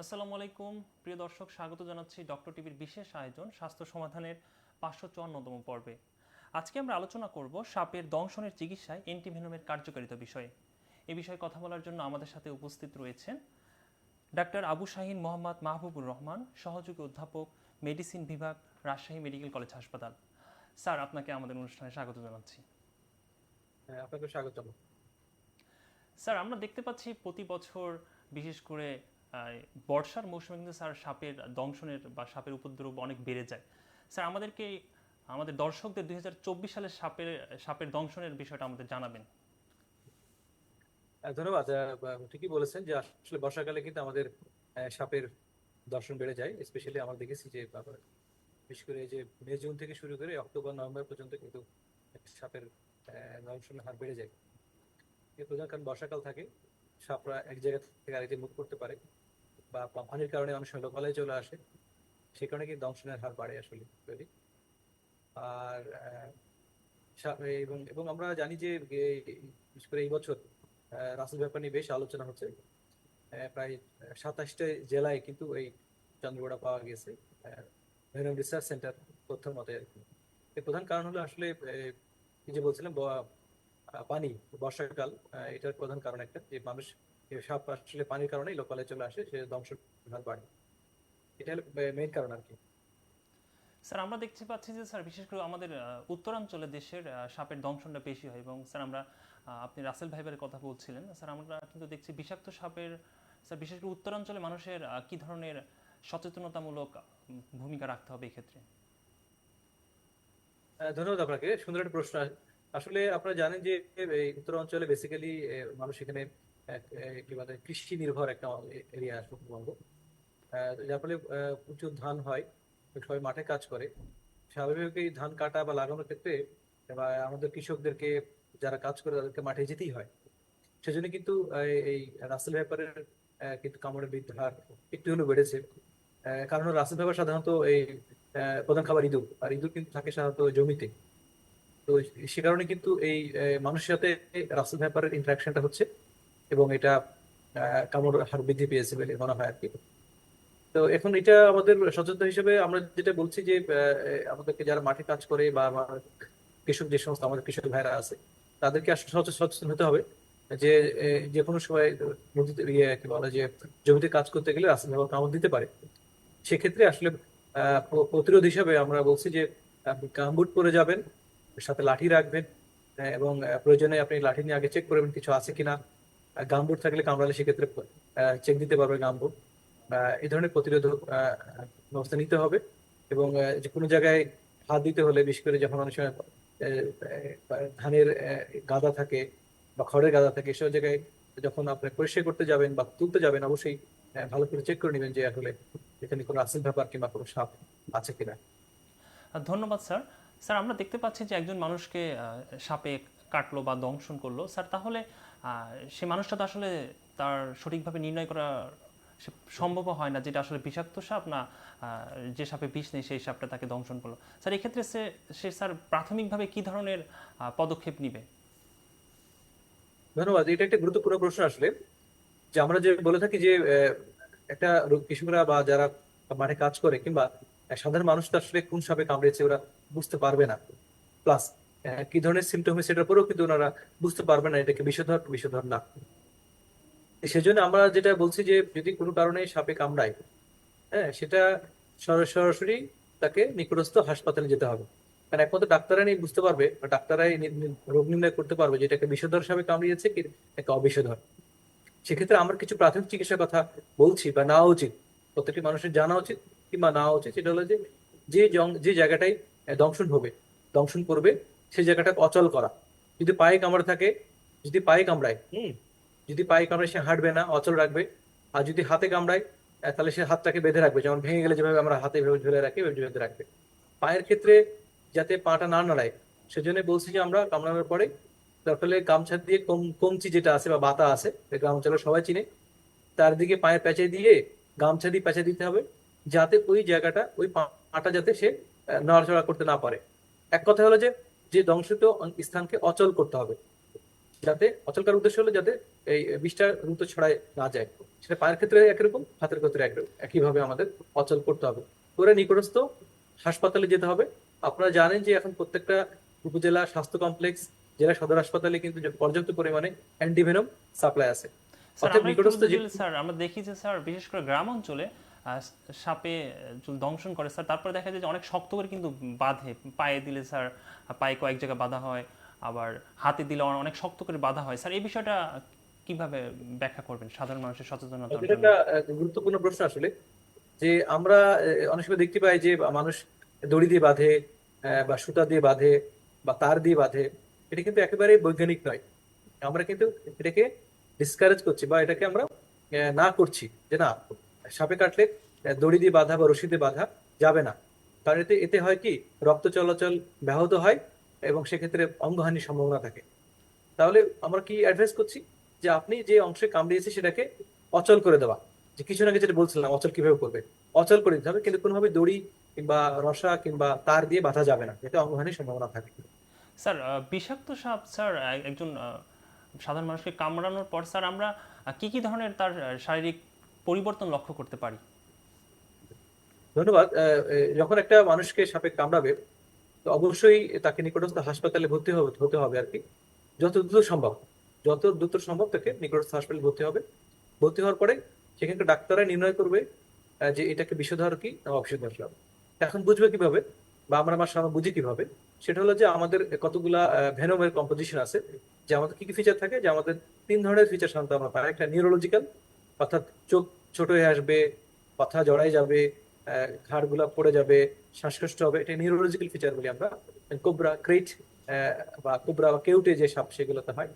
আসসালামু আলাইকুম। প্রিয় দর্শক স্বাগত জানাচ্ছি ডক্টর টিভির বিশেষ আয়োজন স্বাস্থ্য সমাধানের পাঁচশো চুয়ান্নতম পর্বে। আজকে আমরা আলোচনা করব সাপের দংশনের চিকিৎসায় অ্যান্টিভেনমের কার্যকারিতা বিষয়ে। এ বিষয়ে কথা বলার জন্য আমাদের সাথে উপস্থিত রয়েছেন ডাক্তার আবু শাহিন মোহাম্মদ মাহবুবুর রহমান সহযোগী অধ্যাপক মেডিসিন বিভাগ রাজশাহী মেডিকেল কলেজ হাসপাতাল। স্যার আপনাকে আমাদের অনুষ্ঠানে স্বাগত জানাচ্ছি। হ্যাঁ, আপনাকে স্বাগতম স্যার আমরা দেখতে পাচ্ছি প্রতি বছর বিশেষ করে বর্ষার মৌসুমে কিন্তু স্যার সাপের দংশনের বা সাপের উপদ্রব অনেক বেড়ে যায়। স্যার, আমাদেরকে, আমাদের দর্শকদের দুই সালের সাপের সাপের দংশনের বিষয়টা আমাদের জানাবেন। ধন্যবাদ। ঠিকই বলেছেন যে আসলে বর্ষাকালে কিন্তু আমাদের সাপের দর্শন বেড়ে যায় স্পেশালি আমরা দেখেছি যে বিশেষ করে যে মে, জুন থেকে শুরু করে অক্টোবর, নভেম্বর পর্যন্ত কিন্তু সাপের দংশনের হার বেড়ে যায়। এর প্রধান কারণ বর্ষাকাল থাকে, সাপরা এক জায়গা থেকে আরেক জায়গায় মুভ করতে পারে। বা পা- পানির কারণে সময় লোকালয়ে চলে আসে, সে কারণে কিন্তু দংশনের হার বাড়ে আসলে, really। আর এবং এবং আমরা জানি যে বিশেষ করে এই বছর রাসেল ব্যাপার নিয়ে বেশ আলোচনা হচ্ছে প্রায় সাতাশটা জেলায় কিন্তু এই চন্দ্রগোড়া পাওয়া গেছে রিসার্চ সেন্টার তথ্য মতে আর কি। এর প্রধান কারণ হলো আসলে যে বলছিলাম পানি, বর্ষাকাল এটার প্রধান কারণ একটা, যে মানুষ সাপ আসলে পানির কারণেই লোকালে চলে আসে সে ধ্বংস বাড়ে। এটা হলো মেইন কারণ আর কি। স্যার আমরা দেখতে পাচ্ছি যে স্যার বিশেষ করে আমাদের উত্তরাঞ্চলে দেশের সাপের দংশনটা বেশি হয় এবং স্যার আমরা আপনি রাসেল ভাইবের কথা বলছিলেন। স্যার আমরা কিন্তু দেখছি বিষাক্ত সাপের স্যার বিশেষ করে উত্তরাঞ্চলে মানুষের কি ধরনের সচেতনতামূলক ভূমিকা রাখতে হবে এক্ষেত্রে? ধন্যবাদ আপনাকে। সুন্দর একটা প্রশ্ন আসলে আপনারা জানেন যে উত্তরাঞ্চলে উত্তর বেসিক্যালি মানুষ এখানে কৃষি নির্ভর একটা এরিয়া আহ, যার ফলে প্রচুর ধান হয় সবাই মাঠে কাজ করে। স্বাভাবিকই ধান কাটা বা লাগানোর ক্ষেত্রে বা আমাদের কৃষকদেরকে যারা কাজ করে তাদেরকে মাঠে যেতেই হয়। সেজন্য কিন্তু এই রাসেল ব্যাপারের কিন্তু কামড়ের বৃদ্ধি হার একটু হলেও বেড়েছে। কারণ রাসেল ব্যাপার সাধারণত এই প্রধান খাবার ইঁদুর আর ইঁদুর কিন্তু থাকে সাধারণত জমিতে। তো সে কারণে কিন্তু এই মানুষের সাথে রাসেল ব্যাপারের ইন্টারাকশনটা হচ্ছে। এবং এটা কামড় হার বৃদ্ধি পেয়েছে বলে মনে হয় আর কি। তো এখন এটা আমাদের সচেতন হিসেবে আমরা যেটা বলছি যে আমাদেরকে যারা মাঠে কাজ করে বা কৃষক যে সমস্ত আমাদের কৃষক ভাইরা আছে, তাদেরকে আসলে সচেতন হতে হবে যে যে কোনো সময় নদীতে ইয়ে কি বলে যে, জমিতে কাজ করতে গেলে রাস্তা কামড় দিতে পারে। সেক্ষেত্রে আসলে প্রতিরোধ হিসাবে আমরা বলছি যে গামবুট পরে যাবেন, সাথে লাঠি রাখবেন এবং প্রয়োজনে আপনি লাঠি নিয়ে আগে চেক করবেন কিছু আছে কিনা। গামবুট থাকলে কামড়ালে সেক্ষেত্রে চেক দিতে পারবে গামবুট এই ধরনের প্রতিরোধক ব্যবস্থা নিতে হবে এবং যে কোনো জায়গায় হাত দিতে হলে, বিশেষ করে যখন অনেক সময় ধানের গাদা থাকে বা খড়ের গাদা থাকে, এসব জায়গায় যখন আপনি পরিষ্কার করতে যাবেন বা তুলতে যাবেন, অবশ্যই ভালো করে চেক করে নেবেন যে আসলে এখানে কোনো আসল ব্যাপার কিংবা কোনো সাপ আছে কিনা। ধন্যবাদ, স্যার। স্যার, আমরা দেখতে পাচ্ছি যে একজন মানুষকে সাপে কাটলো বা দংশন করল। স্যার, তাহলে সে মানুষটা তো আসলে তার সঠিকভাবে নির্ণয় করা সম্ভব হয় না, যেটা আসলে বিষাক্ত সাপ না যে সাপে বিষ নেই, সেই সাপটা তাকে দংশন করল। স্যার, এক্ষেত্রে সে সে স্যার প্রাথমিকভাবে কি ধরনের পদক্ষেপ নিবে? ধন্যবাদ, এটা একটা গুরুত্বপূর্ণ প্রশ্ন আসলে। যে আমরা যে বলে থাকি যে একটা কৃষকরা বা যারা মাঠে কাজ করে কিংবা সাধারণ মানুষ আসলে কোন সাপে কামড়েছে ওরা বুঝতে পারবে না। প্লাস কি ধরনের সিমটম সেটার পরেও কিন্তু ওনারা বুঝতে পারবে না এটাকে বিষধর বিষধর না। সেজন্য আমরা যেটা বলছি যে, যদি কোনো কারণে সাপে কামড়ায় হ্যাঁ সেটা সরাসরি তাকে নিকটস্থ হাসপাতালে যেতে হবে। কারণ একমাত্র ডাক্তারাই বুঝতে পারবে, বা ডাক্তারাই রোগ নির্ণয় করতে পারবে যে এটাকে বিষধর সাপে কামড়িয়েছে কি একটা অবিষধর। সেক্ষেত্রে আমরা কিছু প্রাথমিক চিকিৎসার কথা বলছি বা নেওয়া উচিত। প্রত্যেকটি মানুষের জানা উচিত কিংবা নেওয়া উচিত, সেটা হলো যে যে জং- যে জায়গাটায় দংশন হবে, দংশন করবে সেই জায়গাটা অচল করা। যদি পায়ে কামড় থাকে যদি পায়ে কামড়ায় হুম। যদি পায়ে কামড়ায় সে হাঁটবে না অচল রাখবে। আর যদি হাতে কামড়ায় তাহলে সে হাতটাকে বেঁধে রাখবে। যেমন ভেঙে গেলে যেভাবে আমরা হাতে এভাবে ঝুলে রাখি বেঁধে রাখবে। পায়ের ক্ষেত্রে যাতে পাটা না নাড়ায় সেজন্য বলছি যে আমরা কামড়ানোর পরে দরকার হলে গামছা দিয়ে কম কমচি যেটা আছে বা বাতা আছে গ্রাম অঞ্চলে সবাই চিনে তার দিকে পায়ের প্যাঁচে দিয়ে গামছা দিয়ে প্যাঁচে দিতে হবে যাতে ওই জায়গাটা ওই পাটা যাতে সে নড়াচড়া করতে না পারে। এক কথা হলো যে যে দংশিত স্থানকে অচল করতে হবে যাতে অচল করার উদ্দেশ্য হলো যাতে এই বিষটা দ্রুত ছড়ায় না যায়। সেটা পায়ের ক্ষেত্রে একরকম হাতের ক্ষেত্রে একরকম একইভাবে আমাদের অচল করতে হবে। করে নিকটস্থ হাসপাতালে যেতে হবে। আপনারা জানেন যে এখন প্রত্যেকটা উপজেলা স্বাস্থ্য কমপ্লেক্স জেলা সদর হাসপাতালে কিন্তু পর্যাপ্ত পরিমাণে অ্যান্টিভেনম সাপ্লাই আছে। স্যার অর্থাৎ আমরা নিকটস্থ স্যার দেখি যে স্যার বিশেষ করে গ্রাম অঞ্চলে সাপে যদি দংশন করে স্যার। তারপরে দেখা যায় যে অনেক শক্ত করে কিন্তু বাঁধে। পায়ে দিলে স্যার পায়ে কয়েক জায়গায় বাঁধা হয় আবার হাতে দিলে অনেক শক্ত করে বাঁধা হয়। স্যার এই বিষয়টা কীভাবে ব্যাখ্যা করবেন সাধারণ মানুষের সচেতনতার এটা একটা গুরুত্বপূর্ণ প্রশ্ন আসলে। যে আমরা অনেক সময় দেখতে পাই যে মানুষ দড়ি দিয়ে বাঁধে বা সুতা দিয়ে বাঁধে বা তার দিয়ে বাঁধে। এটা কিন্তু একেবারে বৈজ্ঞানিক নয়। আমরা কিন্তু এটাকে ডিসকারেজ করছি বা এটাকে আমরা না করছি যে না সাপে কাটলে দড়ি দিয়ে বাঁধা বা রশি দিয়ে বাঁধা যাবে না। কারণ এতে এতে হয় কি, রক্ত চলাচল ব্যাহত হয় এবং সেক্ষেত্রে অঙ্গহানির সম্ভাবনা থাকে। তাহলে আমরা কি অ্যাডভাইস করছি? যে আপনি যে অংশে কামড়িয়েছে সেটাকে অচল করে দেওয়া। যে কিছু আগে যেটা বলছিলাম, অচল কীভাবে করবে? অচল করে দিতে হবে। কিন্তু কোনোভাবে দড়ি কিংবা রসা কিংবা তার দিয়ে বাঁধা যাবে না। এতে অঙ্গহানির সম্ভাবনা থাকে। স্যার বিষাক্ত সাপ, স্যার একজন সাধারণ মানুষকে কামড়ানোর পর, স্যার, আমরা কি কি ধরনের তার শারীরিক পরিবর্তন লক্ষ্য করতে পারি। ধন্যবাদ। যখন একটা মানুষকে সাপে কামড়াবে, তো অবশ্যই তাকে নিকটস্থ হাসপাতালে ভর্তি হতে হবে আর কি। যত দ্রুত সম্ভব, যত দ্রুত সম্ভব তাকে নিকটস্থ হাসপাতালে ভর্তি হবে। ভর্তি হওয়ার পরে সেখানকার ডাক্তাররা নির্ণয় করবে যে এটাকে বিষধর কি না অবিষধর সাপ এখন বুঝবে কীভাবে বা আমরা আমার সামনে বুঝি কীভাবে, সেটা হলো যে আমাদের কতগুলা ভেনমের কম্পোজিশন আছে, যে আমাদের কি কি ফিচার থাকে, যে আমাদের তিন ধরনের ফিচার সাধারণত আমরা পাই। একটা নিউরোলজিক্যাল অর্থাৎ চোখ ছোট হয়ে আসবে কথা জড়াই যাবে আহ, ঘাড়গুলা পড়ে যাবে শ্বাসকষ্ট হবে। এটা নিউরোলজিক্যাল ফিচার বলি আমরা। কোবরা ক্রেট বা কোবরা বা কেউটে যে সাপ সেগুলোতে হয়।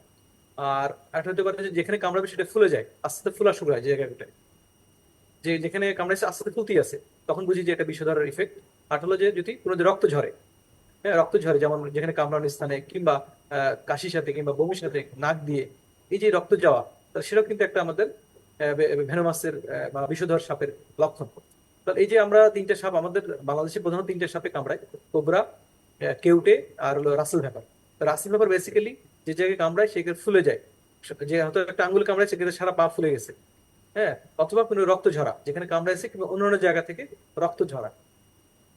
আর একটা হতে পারে যেখানে কামড়াবে সেটা ফুলে যায় আস্তে আস্তে ফুলা শুরু হয় জায়গাটায় যে যেখানে কামড়াইছে আস্তে ফুলতেই আছে। তখন বুঝি যে এটা বিষধরের ইফেক্ট আর হলো যে যদি কোনো রক্ত ঝরে হ্যাঁ রক্ত ঝরে যেমন যেখানে কামড়ানোর স্থানে কিংবা কাশির সাথে কিংবা বমির সাথে নাক দিয়ে এই যে রক্ত যাওয়া সেটাও কিন্তু একটা আমাদের ভেনোমাসের বা বিষধর সাপের লক্ষণ। তো এই যে আমরা তিনটা সাপ, আমাদের বাংলাদেশে প্রধানত তিনটা সাপে কামড়ায়, কোবরা কেউটে আর হলো রাসেল ভ্যাপার তো রাসেল ভ্যাপার বেসিক্যালি যে জায়গায় কামড়ায় সেখানে ফুলে যায়। যে হয়তো একটা আঙ্গুল কামড়ায় সেখানে সারা পা ফুলে গেছে। হ্যাঁ অথবা কোনো রক্ত ঝরা, যেখানে কামড়াইছে কিংবা অন্যান্য জায়গা থেকে রক্ত ঝরা।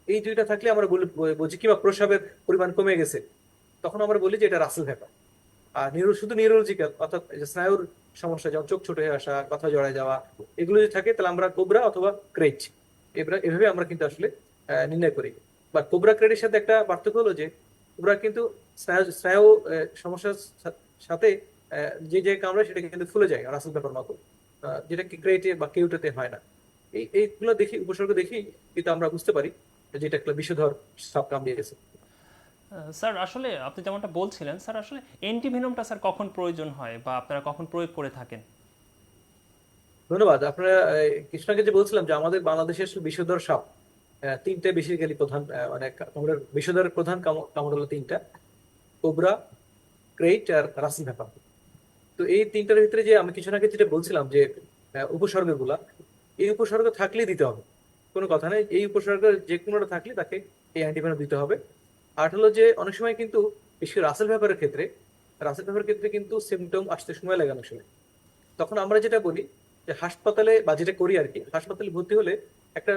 এই দুইটা থাকলে আমরা বলি বুঝি কিংবা প্রস্রাবের পরিমাণ কমে গেছে। তখন আমরা বলি যে এটা রাসেল ভ্যাপার আর নিউরো শুধু নিউরোলজিক্যাল অর্থাৎ স্নায়ুর সমস্যা, যেমন চোখ ছোট হয়ে আসা, কথা জড়ায় যাওয়া, এগুলো যদি থাকে, তাহলে আমরা কোবরা অথবা ক্রেচ এবার এভাবে আমরা কিন্তু আসলে নির্ণয় করি। বা কোবরা ক্রেডের সাথে একটা পার্থক্য হলো যে, কোবরা কিন্তু স্নায়ু সমস্যার সাথে যে যে কামড়ায় সেটা কিন্তু ফুলে যায়, রাসেল ব্যাপার মতো যেটা কি ক্রেটে বা কেউটাতে হয় না। এই, এইগুলো দেখি, উপসর্গ দেখি, কিন্তু আমরা বুঝতে পারি যে এটা একটা বিষধর সাপ কামড়িয়ে গেছে। স্যার, আসলে আপনি যেমনটা বলছিলেন, স্যার, আসলে অ্যান্টিভেনমটা স্যার কখন প্রয়োজন হয় বা আপনারা কখন প্রয়োগ করে থাকেন? ধন্যবাদ। আপনারা কিছুক্ষণ আগে যে বলছিলাম যে আমাদের বাংলাদেশের বিষধর সাপ তিনটে বেসিক্যালি প্রধান মানে কামড়ের বিষধর প্রধান কামড় হলো তিনটা, কোবরা ক্রেট আর রাসেল ভ্যাপার তো এই তিনটার ভিতরে যে আমি কিছু আগে যেটা বলছিলাম যে উপসর্গগুলা, এই উপসর্গ থাকলেই দিতে হবে। কোনো কথা নেই, এই উপসর্গ যে কোনোটা থাকলে তাকে এই অ্যান্টিভেনম দিতে হবে। আর হলো যে অনেক সময় কিন্তু, বিশেষ করে রাসেল ভ্যাপারের ক্ষেত্রে রাসেল ভ্যাপারের ক্ষেত্রে কিন্তু সিমটম আসতে সময় লাগে অনেক সময়। তখন আমরা যেটা বলি যে হাসপাতালে বা যেটা করি আর কি, হাসপাতালে ভর্তি হলে একটা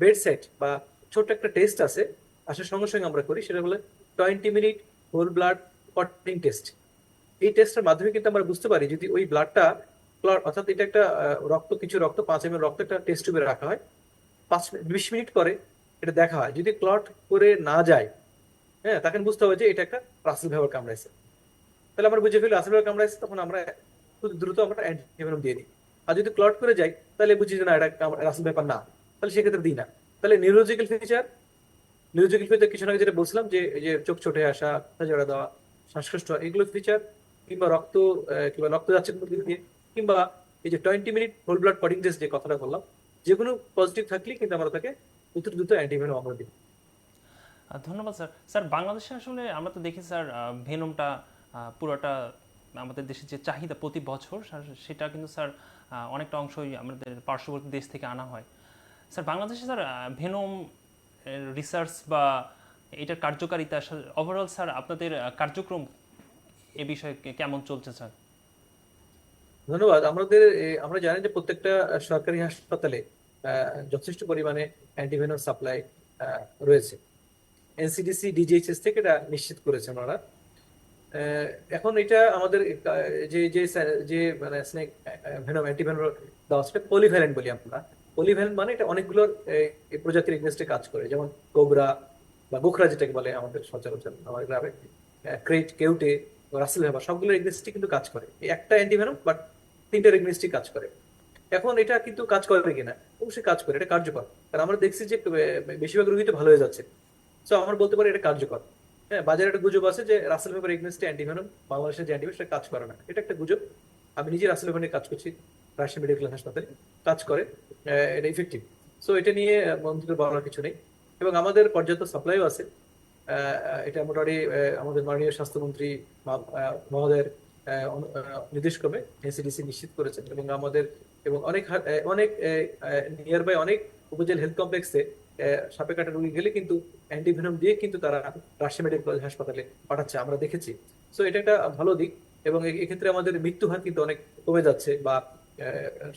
বেড সেট বা ছোট্ট একটা টেস্ট আছে, আসার সঙ্গে সঙ্গে আমরা করি, সেটা বলে টোয়েন্টি মিনিট হোল ব্লাড পটিং টেস্ট এই টেস্টের মাধ্যমে কিন্তু আমরা বুঝতে পারি যদি ওই ব্লাডটা অর্থাৎ এটা একটা রক্ত, কিছু রক্ত, পাঁচ এম রক্ত একটা টেস্ট টিউবে রাখা হয়। পাঁচ, বিশ মিনিট পরে এটা দেখা হয়। যদি ক্লট করে না যায় হ্যাঁ তাকে বুঝতে হবে যে এটা একটা রাসেল ভেবার কামড়াইছে। তাহলে আমরা বুঝে ফেলি রাসেল ভেবার কামড়াইছে, তখন আমরা খুব দ্রুত আমরা অ্যান্টিভেনম দিয়ে দিই। আর যদি ক্লট করে যাই, তাহলে বুঝি যে না, এটা রাসেল ব্যাপার না। তাহলে সেক্ষেত্রে দিই না। তাহলে নিউরোলজিক্যাল ফিচার নিউরোলজিক্যাল ফিচার কিছু আগে যেটা বলছিলাম যে যে চোখ ছোট আসা জড়া দেওয়া, শ্বাসকষ্ট, এগুলো ফিচার কিংবা রক্ত কিংবা রক্ত যাচ্ছে দিয়ে, কিংবা এই যে টোয়েন্টি মিনিট হোল ব্লাড পটিং টেস্ট যে কথাটা বললাম যে পজিটিভ থাকলেই কিন্তু আমরা তাকে দ্রুত দ্রুত অ্যান্টিভেনম আমরা দিই। ধন্যবাদ, স্যার। স্যার, বাংলাদেশে আসলে আমরা তো দেখি, স্যার ভেনমটা পুরোটা আমাদের দেশের যে চাহিদা প্রতি বছর সেটা কিন্তু, স্যার অনেকটা অংশই আমাদের পার্শ্ববর্তী দেশ থেকে আনা হয়। স্যার, বাংলাদেশে, স্যার ভেনম রিসার্চ বা এটার কার্যকারিতা ওভারঅল স্যার, আপনাদের কার্যক্রম এ বিষয়ে কেমন চলছে, স্যার? ধন্যবাদ। আমাদের আমরা জানি যে প্রত্যেকটা সরকারি হাসপাতালে যথেষ্ট পরিমাণে অ্যান্টিভেনম সাপ্লাই রয়েছে। এনসিডিসি ডিজিএইচএস থেকে এটা নিশ্চিত করেছে ওনারা। এখন এটা আমাদের যে যে যে মানে স্নেক ভেনম অ্যান্টিভেনম দেওয়া সেটা পলিভ্যালেন্ট বলি আমরা। পলিভ্যালেন্ট মানে এটা অনেকগুলো প্রজাতির এগনেস্টে কাজ করে। যেমন কোবরা বা গোখরা যেটাকে বলে আমাদের সচরাচর আমার গ্রামে। ক্রেট, কেউটে, রাসেল ভেবা সবগুলো এগনেস্টে কিন্তু কাজ করে। একটা অ্যান্টিভেনম বাট তিনটা এগনেস্টে কাজ করে। এখন এটা কিন্তু কাজ করে কিনা? অবশ্যই কাজ করে, এটা কার্যকর। কারণ আমরা দেখছি যে বেশিরভাগ রোগী তো ভালো হয়ে যাচ্ছে। তো আমরা বলতে পারি এটা কার্যকর। হ্যাঁ বাজারে একটা গুজব আছে যে রাসেল ভেবার এগনেস্টে অ্যান্টিভেনম বাংলাদেশের যে অ্যান্টিভেনম সেটা কাজ করে না। এটা একটা গুজব। আমি নিজে রাসেল ভেবার নিয়ে কাজ করছি রাজশাহী মেডিকেল হাসপাতালে। কাজ করে এটা ইফেক্টিভ সো এটা নিয়ে মন্ত্রীর বলার কিছু নেই। এবং আমাদের পর্যাপ্ত সাপ্লাইও আছে। এটা মোটামুটি আমাদের মাননীয় স্বাস্থ্যমন্ত্রী মহোদয়ের আহ, নির্দেশক্রমে এনসিডিসি নিশ্চিত করেছেন। এবং আমাদের এবং অনেক অনেক নিয়ার বাই অনেক উপজেলা হেলথ কমপ্লেক্সে সাপে কাটা রোগী গেলে কিন্তু অ্যান্টিভেনম দিয়ে কিন্তু তারা রাজশাহী মেডিকেল কলেজ হাসপাতালে পাঠাচ্ছে, আমরা দেখেছি। সো এটা একটা ভালো দিক এবং এক্ষেত্রে আমাদের মৃত্যু হার কিন্তু অনেক কমে যাচ্ছে বা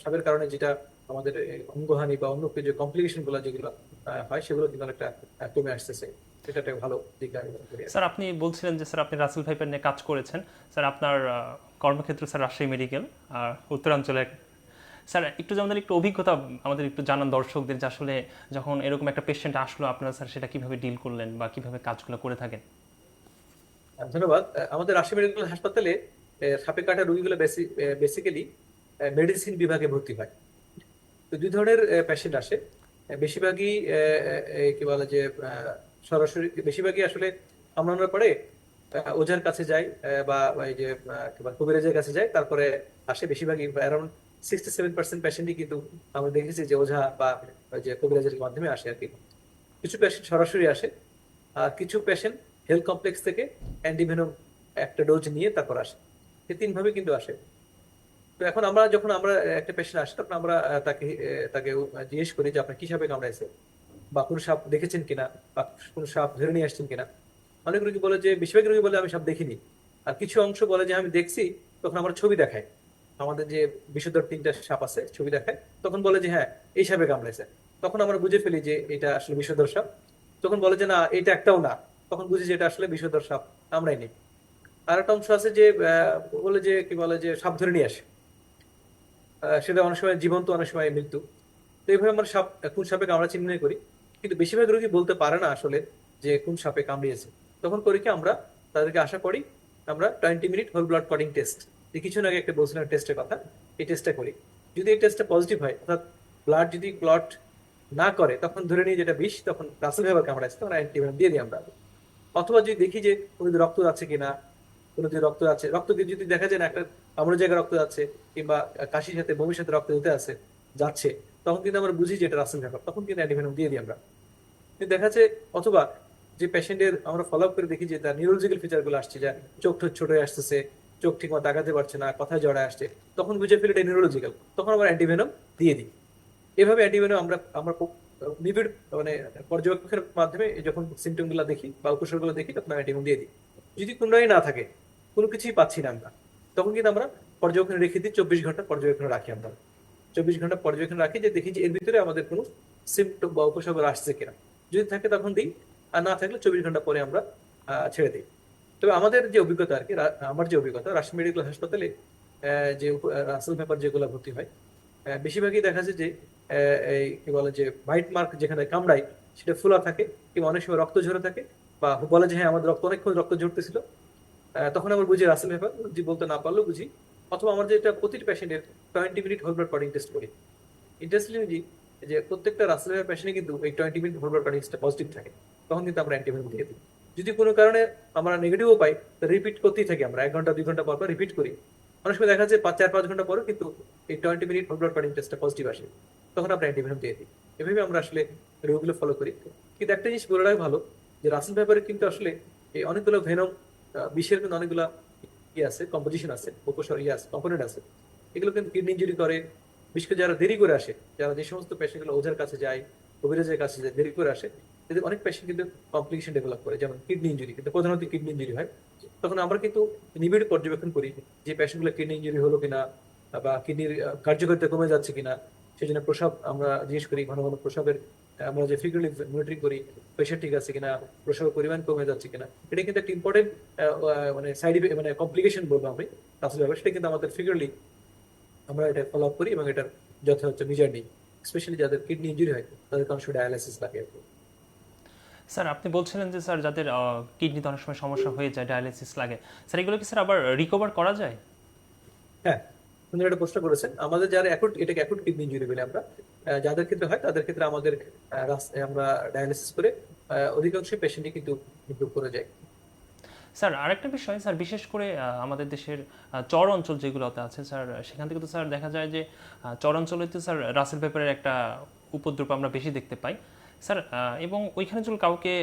সাপের কারণে যেটা আমাদের অঙ্গহানি বা অন্য যে কমপ্লিকেশনগুলো যেগুলো হয় সেগুলো কিন্তু অনেকটা কমে আসতেছে। এটা একটা ভালো দিক স্যার, আপনি বলছিলেন যে, স্যার, আপনি রাসেল ভাইপার নিয়ে কাজ করেছেন। স্যার, আপনার কর্মক্ষেত্র, স্যার, রাজশাহী মেডিকেল আর উত্তরাঞ্চলে স্যার, একটু যেমন একটু অভিজ্ঞতা, আমাদের একটু জানান দর্শকদের যে আসলে যখন এরকম একটা পেশেন্ট আসলো আপনারা, স্যার, সেটা কীভাবে ডিল করলেন বা কীভাবে কাজগুলো করে থাকেন? ধন্যবাদ। আমাদের রাজশাহী মেডিকেল হাসপাতালে সাপে কাটা রোগীগুলো বেসিক্যালি মেডিসিন বিভাগে ভর্তি হয়। তো দুই ধরনের পেশেন্ট আসে। বেশিরভাগই কি বলে যে সরাসরি, বেশিরভাগই আসলে কামড়ানোর পরে ওঝার কাছে যায় বা এই যে কবিরাজের কাছে যায়, তারপরে আসে। বেশিরভাগই অ্যারাউন্ড সিক্সটি সেভেন পার্সেন্ট পেশেন্টই কিন্তু আমরা দেখেছি যে ওঝা বা যে কবিরাজের মাধ্যমে আসে আর কি। কিছু পেশেন্ট সরাসরি আসে, আর কিছু পেশেন্ট হেলথ কমপ্লেক্স থেকে অ্যান্টিভেনম একটা ডোজ নিয়ে তারপর আসে। এই তিন ভাবে কিন্তু আসে। তো এখন আমরা যখন আমরা একটা পেশেন্ট আসে, তখন আমরা তাকে তাকে জিজ্ঞেস করি যে আপনার কি সাপে কামড়াইছে বা কোন সাপ দেখেছেন কিনা? বা কোন সাপ ধরে নিয়ে আসছেন কিনা? অনেক রোগী বলে যে, বেশিরভাগ রোগী বলে আমি সাপ দেখিনি। আর কিছু অংশ বলে যে, আমি দেখছি, তখন আমরা ছবি দেখাই আমাদের যে বিশুদ্ধর তিনটা সাপ আছে, ছবি দেখায়, তখন বলে যে হ্যাঁ এই সাপে কামড়াইছে। তখন আমরা বুঝে ফেলি যে, এটা আসলে বিষধর সাপ। তখন বলে যে, না, এটা একটাও না। তখন বুঝি যে, এটা আসলে বিষধর সাপ কামড়াইনি আর একটা অংশ আছে যে বলে যে, কি বলে যে, সাপ ধরে নিয়ে আসে। সেটা অনেক সময় জীবন্ত, অনেক সময় মৃত্যু। তো এইভাবে আমরা সাপ, কোন সাপে কামড়া চিহ্নিত করি। কিন্তু বেশিরভাগ রোগী বলতে পারে না আসলে যে, কোন সাপে কামড়িয়েছে। তখন করি কি, আমরা তাদেরকে আশা করি, আমরা twenty minute whole blood clotting test. কিছুদিন আগে একটা বলছিলাম টেস্টের কথা, এই টেস্টটা করি। যদি এই টেস্টটা পজিটিভ হয়, অর্থাৎ ব্লাড যদি ক্লট না করে, তখন ধরে নিয়ে যেটা বিষ, তখন রাসেল ভেবার কামড়াচ্ছে তখন অ্যান্টিবায়োটিক দিয়ে দিই আমরা। অথবা যদি দেখি যে কোনো যদি রক্ত যাচ্ছে কিনা, কোনো যদি রক্ত আছে রক্ত যদি দেখা যায় না একটা কামড়ের জায়গায় রক্ত যাচ্ছে, কিংবা কাশির সাথে বমির সাথে রক্ত যেতে আছে, যাচ্ছে, তখন কিন্তু আমরা বুঝি যে এটা রাসেল ভেবার তখন কিন্তু অ্যান্টিবায়োটিক দিয়ে দিই আমরা। দেখা যাচ্ছে অথবা যে পেশেন্টের আমরা ফলো আপ করে দেখি যে তার নিউরোলজিক্যাল ফিচারগুলো আসছে, যা চোখ ঠোঁট ছোট আসতেছে চোখ ঠিক মতো তাকাতে পারছে না, কথায় জড়ায় আসছে, তখন বুঝে ফেলি এটা নিউরোলজিক্যাল তখন আমরা অ্যান্টিভেনম দিয়ে দিই। এভাবে অ্যান্টিভেনম আমরা আমরা নিবিড় মানে পর্যবেক্ষণের মাধ্যমে যখন সিমটমগুলো দেখি বা উপসর্গগুলো দেখি, তখন অ্যান্টিভেনম দিয়ে দিই। যদি কোনোটাই না থাকে, কোনো কিছুই পাচ্ছি না আমরা, তখন কিন্তু আমরা পর্যবেক্ষণে রেখে দিই, চব্বিশ ঘণ্টা পর্যবেক্ষণে রাখি আমরা। চব্বিশ ঘণ্টা পর্যবেক্ষণ রাখি যে দেখি যে এর ভিতরে আমাদের কোনো সিমটম বা উপসর্গ আসছে কিনা। যদি থাকে তখন দিই, আর না থাকলে চব্বিশ ঘণ্টা পরে আমরা ছেড়ে দিই। তবে আমাদের যে অভিজ্ঞতা আর কি আমার যে অভিজ্ঞতা, রাজশাহী মেডিকেল হাসপাতালে যে রাসেল পেপার যেগুলো ভর্তি হয় বেশিরভাগই দেখা যায় যে এই কি বলে যে হোয়াইট মার্ক যেখানে কামড়ায়, সেটা ফোলা থাকে কিংবা অনেক সময় রক্ত ঝরে থাকে বা বলে যে হ্যাঁ আমাদের রক্ত অনেকক্ষণ রক্ত ঝরতেছিল। তখন আমরা বুঝি রাসেল পেপার যদি বলতে না পারলেও বুঝি, অথবা আমার যেটা প্রতিটি পেশেন্টের twenty minute whole blood clotting test করি। ইন্টারেস্টিংলি যে প্রত্যেকটা রাসেল পেপার পেশেন্টে কিন্তু এই twenty minute whole blood clotting positive থাকে, তখন কিন্তু আমরা অ্যান্টিবায়োটিক দিয়ে দিই। যদি কোনো কারণে আমরা নেগেটিভও পাই রিপিট করতেই থাকি আমরা। এক ঘণ্টা, দুই ঘণ্টা পর পর রিপিট করি। অনেক সময় দেখা যায় পাঁচ, চার, পাঁচ ঘণ্টা পরেও কিন্তু এই twenty minute whole blood clotting টেস্টটা পজিটিভ আসে। তখন আমরা অ্যান্টিবায়োটিক দিয়ে দিই। এভাবে আমরা আসলে রোগগুলো ফলো করি। কিন্তু একটা জিনিস বলে রাখা ভালো, যে রাসেল পেপারে কিন্তু আসলে এই অনেকগুলো ভেনম বিশ্বের কিন্তু অনেকগুলো ইয়ে আছে কম্পোজিশন আছে, উপসর ইয়ে আছে কম্পোনেন্ট আছে। এগুলো কিন্তু কিডনি ইঞ্জুরি করে। বিশেষ করে যারা দেরি করে আসে, যারা যে সমস্ত পেশেন্টগুলো ওঝার কাছে যায় কবিরাজের কাছে যে দেরি করে আসে এদের অনেক পেশেন্ট কিন্তু কমপ্লিকেশন ডেভেলপ করে, যেমন কিডনি ইঞ্জুরি কিন্তু প্রধানত কিডনি ইঞ্জুরি হয়। তখন আমরা কিন্তু নিবিড় পর্যবেক্ষণ করি যে পেশেন্টগুলো কিডনি ইঞ্জুরি হলো কিনা, বা কিডনির কার্যকারিতা কমে যাচ্ছে কিনা। সেই জন্য প্রসাব আমরা জিজ্ঞেস করি, ঘন ঘন প্রসাবের আমরা যে ফিগুরলি মনিটরিং করি প্রেশার ঠিক আছে কিনা, প্রসাবের পরিমাণ কমে যাচ্ছে কিনা। এটা কিন্তু একটা ইম্পর্টেন্ট মানে সাইড মানে কমপ্লিকেশন বলব আমি আসলে সেটা কিন্তু আমাদের ফিগারলি আমরা এটা ফলো আপ করি এবং এটার যথাযথ মেজার নিই। স্পেশালি যাদের কিডনি ইঞ্জুরি হয় তাদের অনেক সময় ডায়ালাইসিস লাগে আর স্যার আপনি বলছিলেন যে স্যার যাদের কিডনিতে অনেক সময় সমস্যা হয়ে যায় ডায়ালিসিস লাগে। স্যার এগুলো কি স্যার আবার রিকভার করা যায়? হ্যাঁ সুন্দর একটা প্রশ্ন করেছেন আমাদের যারা অ্যাকুট এটাকে অ্যাকুট কিডনি ইঞ্জুরি বলে আমরা যাদের ক্ষেত্রে হয় তাদের ক্ষেত্রে আমাদের আমরা ডায়ালিসিস করে অধিকাংশ পেশেন্টই কিন্তু ইমপ্রুভ করে যায়। স্যার, আরেকটা বিষয়, স্যার, বিশেষ করে আমাদের দেশের চর অঞ্চল যেগুলোতে আছে, স্যার, সেখান থেকে তো, স্যার, দেখা যায় যে চর অঞ্চলে তো, স্যার, রাসেল পেপারের একটা উপদ্রব আমরা বেশি দেখতে পাই। স্যার এবং ওইখানে যদি কাউকে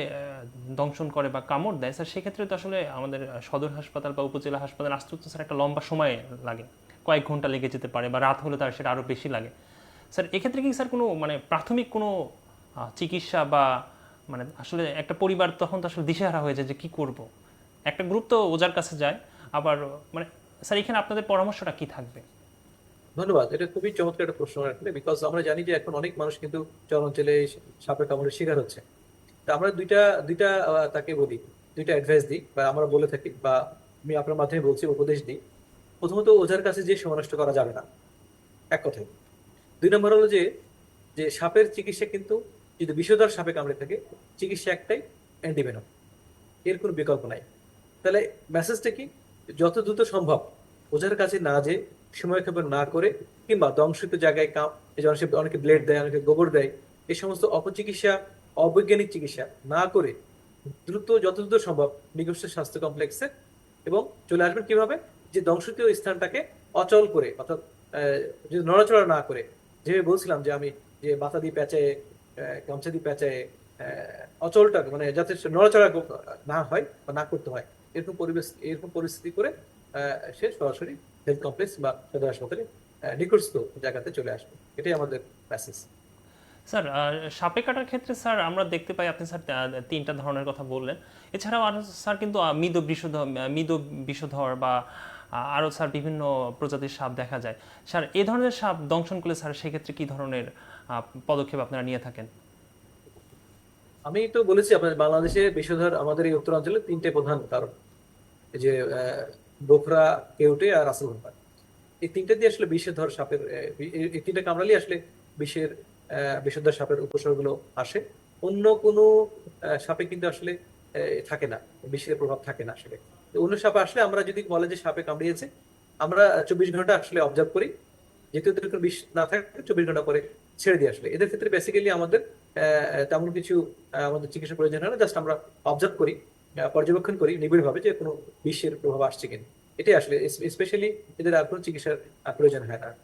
দংশন করে বা কামড় দেয়, স্যার, সেক্ষেত্রে তো আসলে আমাদের সদর হাসপাতাল বা উপজেলা হাসপাতাল আসতে তো, স্যার, একটা লম্বা সময় লাগে। কয়েক ঘণ্টা লেগে যেতে পারে বা রাত হলে তার সেটা আরও বেশি লাগে। স্যার, এক্ষেত্রে কি, স্যার, কোনো মানে প্রাথমিক কোনো চিকিৎসা বা মানে আসলে একটা পরিবার তখন তো আসলে দিশেহারা হয়ে যায় যে কি করব? একটা গ্রুপ তো ওজার কাছে যায়, আবার মানে স্যার, এখানে আপনাদের পরামর্শটা কি থাকবে? ধন্যবাদ, এটা খুবই চমৎকার একটা প্রশ্ন রাখলে বিকজ আমরা জানি যে এখন অনেক মানুষ কিন্তু চর অঞ্চলে সাপের কামড়ের শিকার হচ্ছে। তা আমরা দুইটা দুইটা তাকে বলি, দুইটা অ্যাডভাইস দিই, বা আমরা বলে থাকি, বা আমি আপনার মাধ্যমে বলছি, উপদেশ দিই। প্রথমত ওঝার কাছে যে সময় নষ্ট করা যাবে না, এক কথায়। দুই নম্বর হলো যে যে সাপের চিকিৎসা কিন্তু, যদি বিষধর সাপে কামড়ে থাকে, চিকিৎসা একটাই অ্যান্টিভেনম, এর কোনো বিকল্প নাই। তাহলে মেসেজটা কি? যত দ্রুত সম্ভব ওঝার কাছে না যে সময় ক্ষেপণ না করে কিংবা দংশিত জায়গায় কাম সে অনেকে ব্লেড দেয়, অনেকে গোবর দেয়, এই সমস্ত অপচিকিৎসা, অবৈজ্ঞানিক চিকিৎসা না করে দ্রুত, যত দ্রুত সম্ভব নিকষ্ট স্বাস্থ্য কমপ্লেক্সে এবং চলে আসবেন কীভাবে? যে দংশিত স্থানটাকে অচল করে, অর্থাৎ যদি নড়াচড়া না করে। যেভাবে বলছিলাম যে আমি যে মাথা দিয়ে প্যাঁচায় গামছা দিয়ে প্যাঁচায় অচলটা মানে যাতে নড়াচড়া না হয় বা না করতে হয় এরকম পরিবেশ, এরকম পরিস্থিতি করে সে সরাসরি হেলথ কমপ্লেক্স বা সদর হাসপাতালে নিকটস্থ জায়গাতে চলে আসবে। এটাই আমাদের মেসেজ স্যার সাপে কাটার ক্ষেত্রে, স্যার, আমরা দেখতে পাই আপনি, স্যার তিনটা ধরনের কথা বললেন। এছাড়াও আরও, স্যার, কিন্তু মৃদ বিষধর মৃদ বিষধর বা আরও স্যার, বিভিন্ন প্রজাতির সাপ দেখা যায়। স্যার এই ধরনের সাপ দংশন করলে, স্যার, সেক্ষেত্রে কি ধরনের পদক্ষেপ আপনারা নিয়ে থাকেন? আমি তো বলেছি আপনার বাংলাদেশে বিষধর আমাদের এই উত্তরাঞ্চলে তিনটে প্রধান কারণ। যে বোখরা কেউটে আর রাসেল ভাপা এই তিনটে দিয়ে আসলে বিষধর সাপের এই- তিনটে কামড়ালি আসলে আহ, বিষধর সাপের উপসর্গগুলো আসে। অন্য কোনো সাপে কিন্তু আসলে থাকে না বিশ্বের প্রভাব থাকে না আসলে। অন্য সাপে আসলে আমরা যদি বলে যে সাপে কামড়িয়েছে আমরা চব্বিশ ঘণ্টা আসলে অবজার্ভ করি। যেহেতু এদের কোনো বিষ না থাকে চব্বিশ ঘণ্টা পরে ছেড়ে দিয়ে আসলে। এদের ক্ষেত্রে বেসিক্যালি আমাদের তেমন কিছু আমাদের চিকিৎসা প্রয়োজন হয় না। জাস্ট আমরা অবজার্ভ করি পর্যবেক্ষণ করি নিবিড় ভাবে যে কোনো বিষের প্রভাব আসছে কিনা। এটাই আসলে স্পেশালি এদের আর কোনো চিকিৎসার প্রয়োজন হয় না আর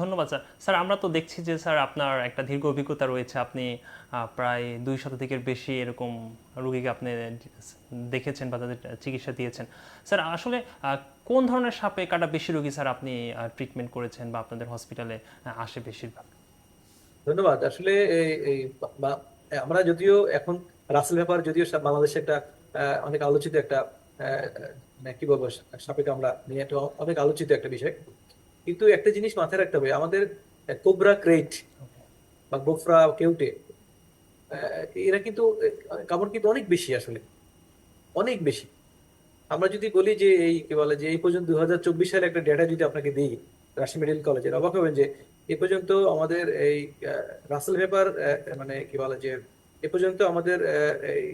ধন্যবাদ, স্যার। স্যার, আমরা তো দেখছি যে, স্যার, আপনার একটা দীর্ঘ অভিজ্ঞতা রয়েছে। আপনি প্রায় দুই শতাধিকের বেশি এরকম রুগীকে আপনি দেখেছেন বা তাদের চিকিৎসা দিয়েছেন। স্যার, আসলে কোন ধরনের সাপে কাটা বেশি রুগী, স্যার, আপনি ট্রিটমেন্ট করেছেন বা আপনাদের হসপিটালে আসে বেশিরভাগ? ধন্যবাদ। আসলে এই- আমরা যদিও এখন রাসেল ব্যাপার যদিও বাংলাদেশে একটা অনেক আলোচিত একটা মানে কি বলব আমরা নিয়ে একটা অনেক আলোচিত একটা বিষয়। কিন্তু একটা জিনিস মাথায় রাখতে হবে, আমাদের কোবরা ক্রেট বা গোফরা কেউটে এরা কিন্তু কামড় কিন্তু অনেক বেশি আসলে, অনেক বেশি। আমরা যদি বলি যে এই, কি বলে, যে এই পর্যন্ত দুই হাজার চব্বিশ সালে একটা ডেটা যদি আপনাকে দিই রাজশাহী মেডিকেল কলেজের অবাক হবেন যে এ পর্যন্ত আমাদের এই রাসেল পেপার মানে কি বলে যে এ পর্যন্ত আমাদের এই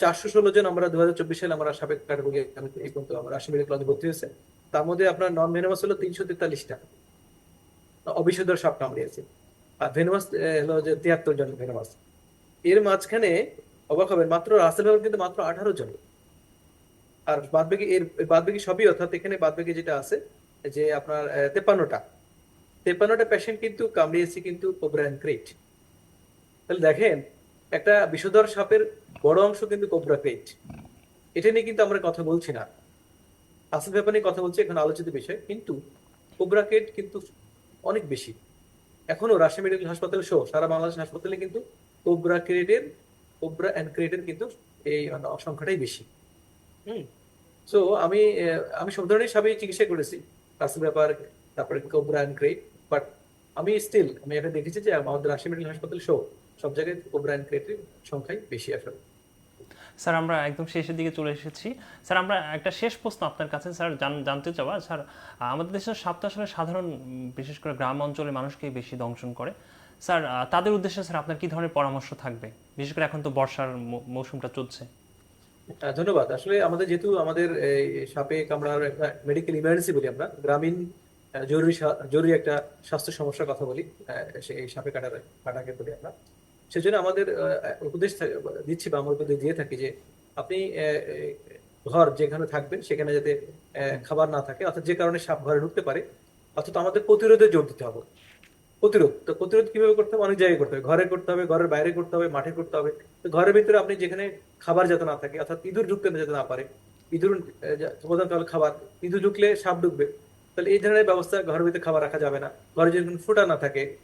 চারশো ষোলো জন আমরা দু হাজার চব্বিশ সালে আমরা সাবেক কাটারোগে এই পর্যন্ত আমরা রাজশাহী মেডিকেল কলেজে ভর্তি হয়েছে। তার মধ্যে আপনার নন ভেনামাস হলো তিনশো তেতাল্লিশটা। অবিশুদ্ধ সাপ কামড়িয়েছে। আর ভেনামাস হলো যে তিয়াত্তর জন ভেনামাস। এর মাঝখানে অবাক হবেন, মাত্র রাসেল পেপার কিন্তু মাত্র আঠারো জন। আর বাদবাকি এর, বাদবাকি সবই অর্থাৎ এখানে বাদবাকি যেটা আছে যে আপনার তেপান্নটা তেপান্নটা পেশেন্ট কিন্তু কামড়িয়েছে কিন্তু কোবরা ক্রেট তাহলে দেখেন, একটা বিষধর সাপের বড় অংশ কিন্তু কোবরা ক্রেট এটা নিয়ে কিন্তু আমরা কথা বলছি না। আসল ব্যাপার নিয়ে কথা বলছি এখন আলোচিত বিষয়, কিন্তু কোবরা ক্রেট কিন্তু অনেক বেশি। এখনও রাজশাহী মেডিকেল হাসপাতাল সহ সারা বাংলাদেশ হাসপাতালে কিন্তু কোবরা ক্রিয়েটের কোবরা অ্যান্ড ক্রিয়েটের কিন্তু এই সংখ্যাটাই বেশি। হুম। সো আমি আমি সব ধরনের সাপে চিকিৎসা করেছি। কাশির ব্যাপার তারপরে কোবরা অ্যান্ড ক্রিয়েট বাট আমি স্টিল আমি এটা দেখেছি যে আমাদের রাজশাহী মেডিকেল হাসপাতাল সহ সব জায়গায় কোবরা অ্যান্ড ক্রিয়েটের সংখ্যাই বেশি আসলে স্যার আমরা একদম শেষের দিকে চলে এসেছি। স্যার আমরা একটা শেষ প্রশ্ন আপনার কাছে স্যার জান- জানতে চাওয়া। স্যার আমাদের দেশের সাপ আসলে সাধারণ, বিশেষ করে গ্রাম অঞ্চলের মানুষকে বেশি দংশন করে। স্যার তাদের উদ্দেশ্যে স্যার আপনার কি ধরনের পরামর্শ থাকবে? বিশেষ করে এখন তো বর্ষার মৌসুমটা চলছে। ধন্যবাদ। আসলে আমাদের যেহেতু আমাদের সাপে কামড়ার একটা মেডিকেল ইমার্জেন্সি বলি আমরা গ্রামীণ জরুরি জরুরি একটা স্বাস্থ্য সমস্যার কথা বলি আহ, সে- এই সাপে কাটার কাটাকে বলি আমরা। সেজন্য আমাদের উপদেশ দিচ্ছি বা আমরা উপদেশ দিয়ে থাকি যে আপনি ঘর যেখানে থাকবেন সেখানে যাতে খাবার না থাকে অর্থাৎ যে কারণে সাপ ঘরে ঢুকতে পারে অর্থাৎ আমাদের প্রতিরোধে জোর দিতে হবে। প্রতিরোধ। তো প্রতিরোধ কীভাবে করতে হবে? অনেক জায়গায় করতে হবে। ঘরে করতে হবে, ঘরের বাইরে করতে হবে, মাঠে করতে হবে। তো ঘরের ভিতরে আপনি যেখানে খাবার যাতে না থাকে, অর্থাৎ ইঁদুর ঢুকতে যাতে না পারে, ইঁদুর খাবার। ইঁদুর ঢুকলে সাপ ঢুকবে। তাহলে এই ধরনের ব্যবস্থা ঘরের ভিতরে খাবার রাখা যাবে না। ঘরে যদি ফুটা না থাকে,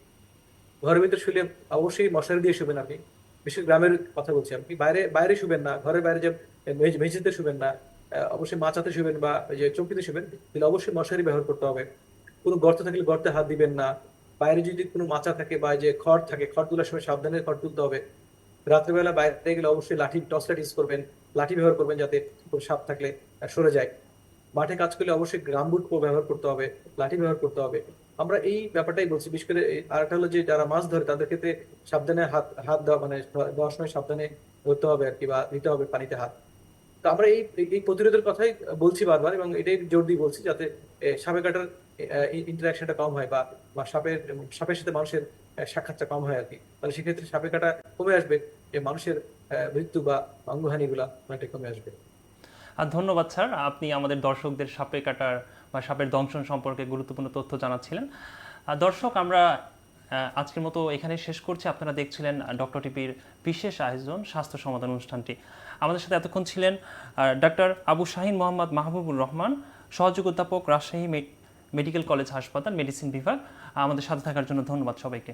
ঘরের ভিতরে শুলে অবশ্যই মশারি দিয়ে শুবেন আপনি। বিশেষ গ্রামের কথা বলছি আপনি বাইরে বাইরে শুবেন না। ঘরের বাইরে যে মেঝ- মেঝেতে শুবেন না অবশ্যই মাচাতে শুবেন বা যে চৌকিতে শুবেন, তাহলে অবশ্যই মশারি ব্যবহার করতে হবে। কোনো গর্ত থাকলে গর্তে হাত দিবেন না। বাইরে যদি কোনো মাচা থাকে বা যে খড় থাকে, খড় তোলার সময় সাবধানে খড় তুলতে হবে। রাত্রেবেলা বাইরে গেলে অবশ্যই লাঠি, টর্চ লাইট ইউজ করবেন, লাঠি ব্যবহার করবেন যাতে সাপ থাকলে সরে যায়। মাঠে কাজ করলে অবশ্যই গ্রাম বুট ব্যবহার করতে হবে, লাঠি ব্যবহার করতে হবে। আমরা এই ব্যাপারটাই বলছি, বিশেষ করে এই আরেকটা হলো যে যারা মাছ ধরে তাদের ক্ষেত্রে সাবধানে হাত হাত দেওয়া মানে দেওয়ার সময় সাবধানে ধরতে হবে আর কি বা দিতে হবে পানিতে হাত। তো আমরা এই, এই- প্রতিরোধের কথাই বলছি বারবার এবং এটাই জোর দিয়ে বলছি যাতে সাপে কাটার ইন্টারাকশনটা কম হয় বা সাপের সাপের সাথে মানুষের সাক্ষাৎটা কম হয় আর কি। তাহলে সেক্ষেত্রে সাপে কাটা কমে আসবে যে মানুষের মৃত্যু বা অঙ্গহানি গুলা অনেকটা কমে আসবে। আর ধন্যবাদ, স্যার। আপনি আমাদের দর্শকদের সাপে কাটার বা সাপের দংশন সম্পর্কে গুরুত্বপূর্ণ তথ্য জানাচ্ছিলেন। দর্শক, আমরা আজকের মতো এখানে শেষ করছি। আপনারা দেখছিলেন ডক্টর টিপির বিশেষ আয়োজন, স্বাস্থ্য সমাধান অনুষ্ঠানটি। আমাদের সাথে এতক্ষণ ছিলেন ডক্টর আবু শাহিন মোহাম্মদ মাহবুবুর রহমান, সহযোগ অধ্যাপক রাজশাহী মেডিকেল কলেজ হাসপাতাল, মেডিসিন বিভাগ। আমাদের সাথে থাকার জন্য ধন্যবাদ সবাইকে।